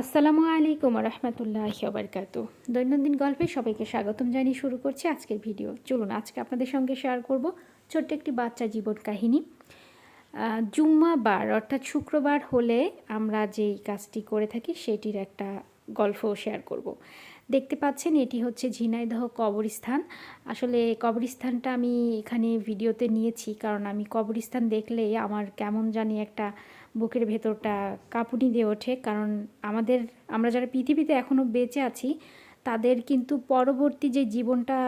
আসসালামু আলাইকুম রহমতুল্লাহ বারকাত দৈনন্দিন গল্পে সবাইকে স্বাগতম জানিয়ে শুরু করছি আজকের ভিডিও। চলুন আজকে আপনাদের সঙ্গে শেয়ার করব ছোট্ট একটি বাচ্চা জীবন কাহিনী। আহ, জুম্মা বার অর্থাৎ শুক্রবার হলে আমরা যেই কাজটি করে থাকি সেটির একটা গল্প শেয়ার করব। দেখতে পাচ্ছেন এটি হচ্ছে ঝিনাইদহ কবরস্থান। আসলে কবরস্থানটা আমি এখানে ভিডিওতে নিয়েছি কারণ আমি কবরস্থান দেখলে আমার কেমন জানি একটা বুকের ভেতরটা কাঁপুনি দিয়ে ওঠে। কারণ আমাদের, আমরা যারা পৃথিবীতে এখনও বেঁচে আছি, তাদের কিন্তু পরবর্তী যে জীবনটা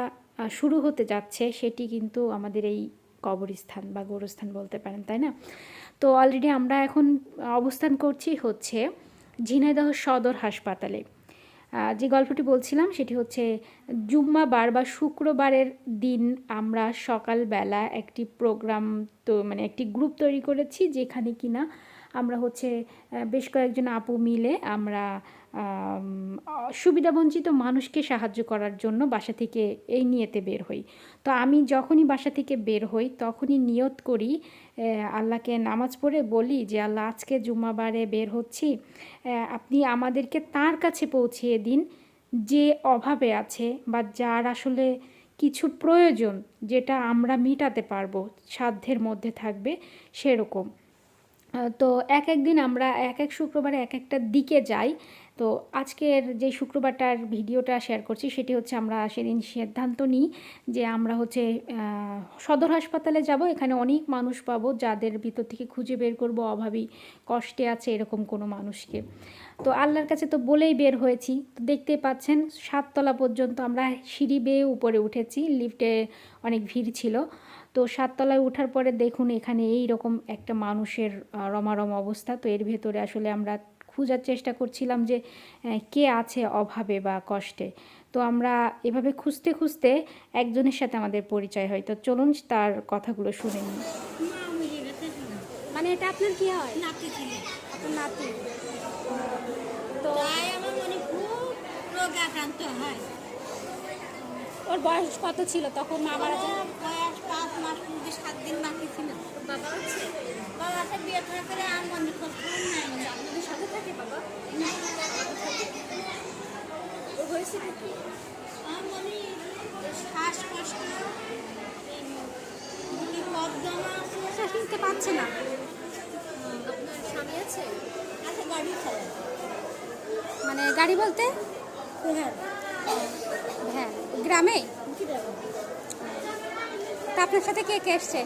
শুরু হতে যাচ্ছে, সেটি কিন্তু আমাদের এই কবরস্থান বা গোরস্থান বলতে পারেন, তাই না? তো অলরেডি আমরা এখন অবস্থান করছি হচ্ছে ঝিনাইদহ সদর হাসপাতালে। যে গল্পটি বলছিলাম, সেটি হচ্ছে জুম্মাবার বা শুক্রবারের দিন আমরা সকালবেলা একটি প্রোগ্রাম তো মানে একটি গ্রুপ তৈরি করেছি, যেখানে কিনা আমরা হচ্ছে বেশ কয়েকজন আপু মিলে আমরা সুবিধাবঞ্চিত মানুষকে সাহায্য করার জন্য বাসা থেকে এই নিয়েতে বের হই। তো আমি যখনই বাসা থেকে বের হই, তখনই নিয়ত করি আল্লাহকে নামাজ পড়ে বলি যে, আল্লাহ, আজকে জুম্মাবারে বের হচ্ছি আপনি আমাদেরকে তার কাছে পৌঁছিয়ে দিন যে অভাবে আছে বা যার আসলে কিছু প্রয়োজন যেটা আমরা মেটাতে পারব, সাধ্যের মধ্যে থাকবে সেরকম। তো এক এক দিন আমরা এক এক শুক্রবারে এক একটা দিকে যাই। তো আজকের যে শুক্রবারটার ভিডিওটা শেয়ার করছি, সেটি হচ্ছে আমরা সেদিন সিদ্ধান্ত নিই যে আমরা হচ্ছে সদর হাসপাতালে যাব। এখানে অনেক মানুষ পাবো যাদের ভিতর থেকে খুঁজে বের করব, অভাবী, কষ্টে আছে এরকম কোনো মানুষকে। তো আল্লাহর কাছে তো বলেই বের হয়েছি। তো দেখতেই পাচ্ছেন, সাততলা পর্যন্ত আমরা সিঁড়ি বেয়ে উপরে উঠেছি। লিফটে অনেক ভিড় ছিল। তো সাততলায় ওঠার পরে দেখুন এখানে এই রকম একটা মানুষের রমারম অবস্থা। তো এর ভেতরে আসলে আমরা খোঁজার চেষ্টা করছিলাম যে কে আছে অভাবে বা কষ্টে। তো আমরা এভাবে খুঁজতে খুঁজতে একজনের সাথে আমাদের পরিচয় হয়। তো চলুন তার কথাগুলো শুনে নিই। মানে এটা আপনার কি হয়? নাতি ছিল। আপনার নাতি। তো তাই আমার মনে খুব রোগে আক্রান্ত হয়। ওর বয়স কত ছিল তখন মা মারা বয়স পাঁচ মাস সাত দিন বাকি ছিল। বাবা? বাবাকে বিয়ে করে করে আর করতে নাই। আপনাদের সাথে থাকে বাবা। ওর হয়েছে কি আমার মনে শ্বাসকষ্ট এই জমা শ্বাস নিতে পারছে না। আপনার স্বামী আছে? আচ্ছা গাড়ি চালায় মানে গাড়ি বলতে? হ্যাঁ। হ্যাঁ গ্রামে? তা আপনার সাথে কে কে এসছে?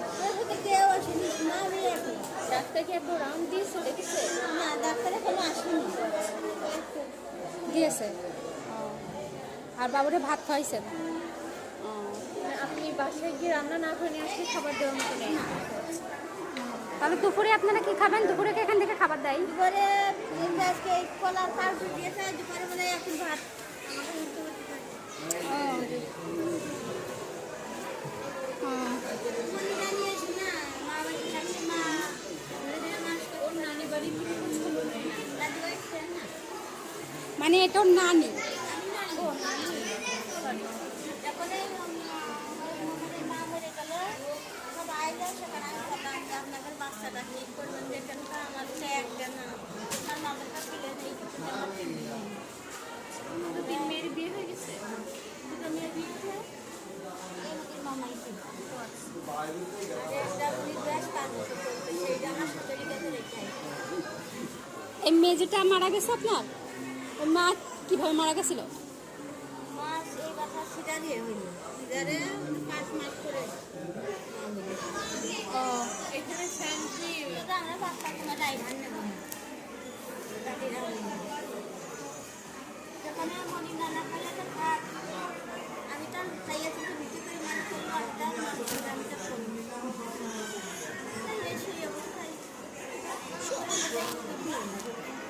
কেউ আসেনি না আমি একলা ডাক্তার কি একবার রাউন্ড দিয়েছে দেখেছে না ডাক্তারে কোনো আসেনি। দিয়েছে? আর বাবুরে ভাত খাওয়াইছেন আপনি বাসায় গিয়ে রান্না না করে নিয়ে আসলে খাবার দেওয়ার মতো নেই। তাহলে দুপুরে আপনারা কি খাবেন? দুপুরে কি এখান থেকে খাবার দেয়? দুপুরে আজকে কলার পাউডার দিয়েছে দুপুরে বলে এখন ভাত। কাছে রেখে আইছে। এই মেয়েটা মারা গেছে আপনার মা কীভাবে মারা গেছিল? এই কথা সিজারে হইল। সিজারে পাঁচ মাস করে এখানে ফ্যান্সি তো আমরা বাচ্চা কোনো ড্রাইভার নেব না। দাদিরা হইল। সেখানে মনি নানা তো আমি তো করে তো করব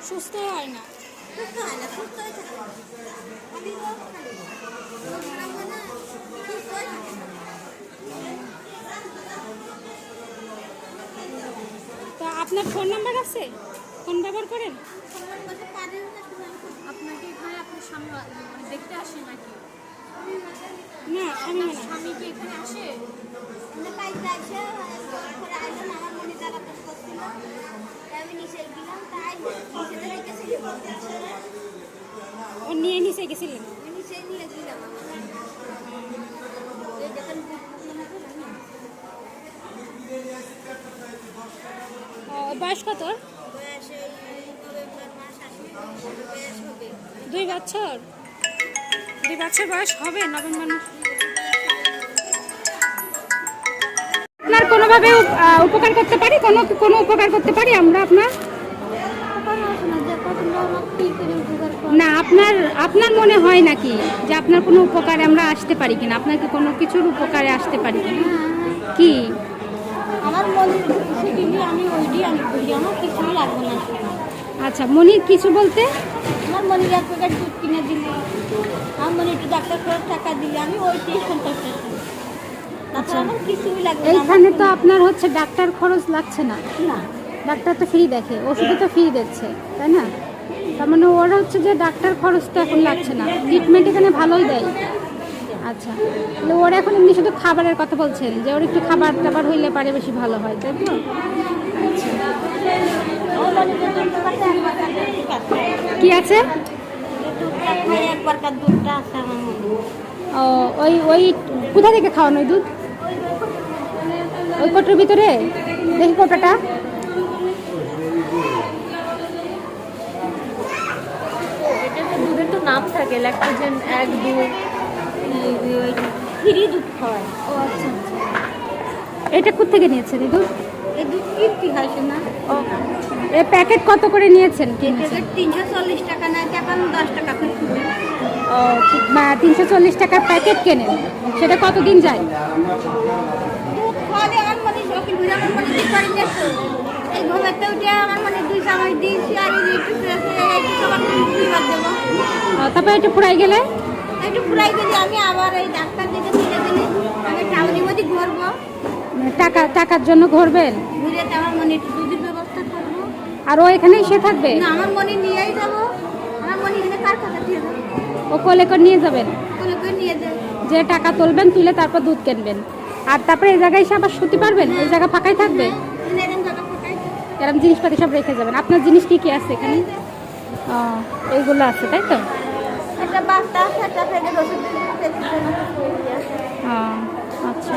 সুস্থ হয় না সুস্থ হয় না সুস্থ হয়ে থাকে আমি রোগ খালি রোগ খাব না সুস্থ হয়ে থাকে তো আপনার ফোন নাম্বার আছে? ফোন ব্যবহার করেন? আপনাকে এখানে আপনার সামনে মানে দেখতে আসে নাকি? না আমি স্বামী কি এখানে আসে? আমার মনে জ্বালা করছিল। তাই আমি নিচে গেলাম তাই নিচে রেখেছি ও নিয়ে নিচে গেছিলেন আমি নিচে নিয়ে দিলাম এই দেখেন বুক মনে করে না ও, বয়স কত? দুই বছর। দুই বছর বয়স হবে নভেম্বর আপনার কোনোভাবে উপকার করতে পারি? কোনো কোনো উপকার করতে পারি আমরা আপনার? না, আপনার আপনার মনে হয় নাকি যে আপনার কোনো উপকারে আমরা আসতে পারি কিনা? আপনার কি কোনো কিছুর উপকারে আসতে পারি কিনা? কি? আমার মনে কিছু দিলে আমি ওইটি আমি করি আমার কিছুই লাগবে না। আচ্ছা মনির কিছু বলতে? আমার মনে এক প্যাকেট দুধ কিনে দিলে আমার মনে একটু ডাক্তার খরচ টাকা দিলে আমি ওইটাই সন্তুষ্ট না এইখানে তো আপনার হচ্ছে ডাক্তার খরচ লাগছে না। ডাক্তার তো ফ্রি দেখে ওষুধও তো ফ্রি দিচ্ছে তাই না? তার মানে ওরা হচ্ছে যে ডাক্তার খরচ তো এখন লাগছে না। ট্রিটমেন্ট এখানে ভালোই দেয়। আচ্ছা। তাহলে ওরা এখন এমনি শুধু খাবারের কথা বলছেন, যে ওর একটু খাবার টাবার হইলে পারে বেশি ভালো হয়, তাই তো? মনে কি আছে? মনে ও, ওই ওই কোথা থেকে খাওয়ানো ওই দুধ? ওই কোটোর ভিতরে? দেখি কোটাটা। দুধের তো নাম থাকে ল্যাকটোজেন এক দুই ফ্রি দুধ খাওয়ায়। ও আচ্ছা আচ্ছা। এটা কোথেকে নিয়েছেন এই দুধ? এই দুধ কিনতে হয় না ও এই প্যাকেট কত করে নিয়েছেন? কিনেছেন প্যাকেট তিনশো চল্লিশ টাকা না এখন দশ টাকা করে। ও তিনশো চল্লিশ টাকার প্যাকেট কেনেন? সেটা কতদিন যায়? দুধ খাওয়ালে আমার মনে আমার মনে না এই ঘুমাতে উঠে আমার মনে দুই চামচ দিয়েছি আর এই একটু তারপরে একটু ফুরাই গেলে? একটু গেলে আমি আবার এই ডাক্তার দিকে ফিরে আমি টাউনের মধ্যে ঘুরবো। টাকা টাকার জন্য ঘুরবেন? ঘুরে আমার মনে একটু দুধের ব্যবস্থা করব। আর ও এখানেই সে থাকবে? না আমার মনে নিয়েই যাব। আমার মনে এখানে কার কথা দিয়ে দেবো ও কোলে করে নিয়ে যাবেন? কোলে করে নিয়ে দেবো যে টাকা তুলবেন তুলে তারপর দুধ কিনবেন। আর তারপরে এই জায়গায় এসে আবার শুতে পারবেন? এই জায়গা ফাঁকাই থাকবে? এরকম জিনিসপাতি সব রেখে যাবেন। আপনার জিনিস কি কি আছে এখানে? ও এইগুলো আছে তাই তো? একটা বাচ্চা আছে একটা ফেলে ওষুধ আচ্ছা।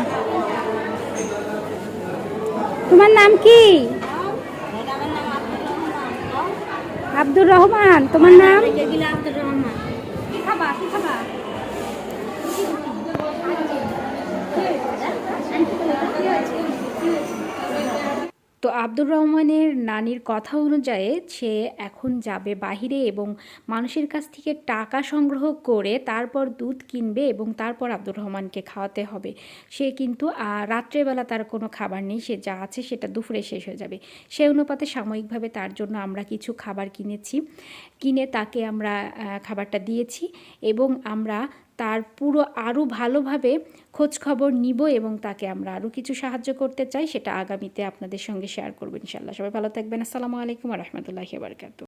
তোমার নাম কি? আব্দুর রহমান। তোমার নাম যেগুলো আব্দুর রহমান কি খাবা কি খাবা তো আব্দুর রহমানের নানির কথা অনুযায়ী সে এখন যাবে বাহিরে এবং মানুষের কাছ থেকে টাকা সংগ্রহ করে তারপর দুধ কিনবে এবং তারপর আব্দুর রহমানকে খাওয়াতে হবে। সে কিন্তু রাত্রেবেলা তার কোনো খাবার নেই, সে যা আছে সেটা দুপুরে শেষ হয়ে যাবে। সে অনুপাতে সাময়িকভাবে তার জন্য আমরা কিছু খাবার কিনেছি। কিনে তাকে আমরা খাবারটা দিয়েছি এবং আমরা তার পুরো আরও ভালোভাবে খোঁজখবর নিব এবং তাকে আমরা আরও কিছু সাহায্য করতে চাই, সেটা আগামীতে আপনাদের সঙ্গে শেয়ার করব ইনশাল্লাহ সবাই ভালো থাকবেন। আসসালামু আলাইকুম রহমতুল্লাহি বারকাত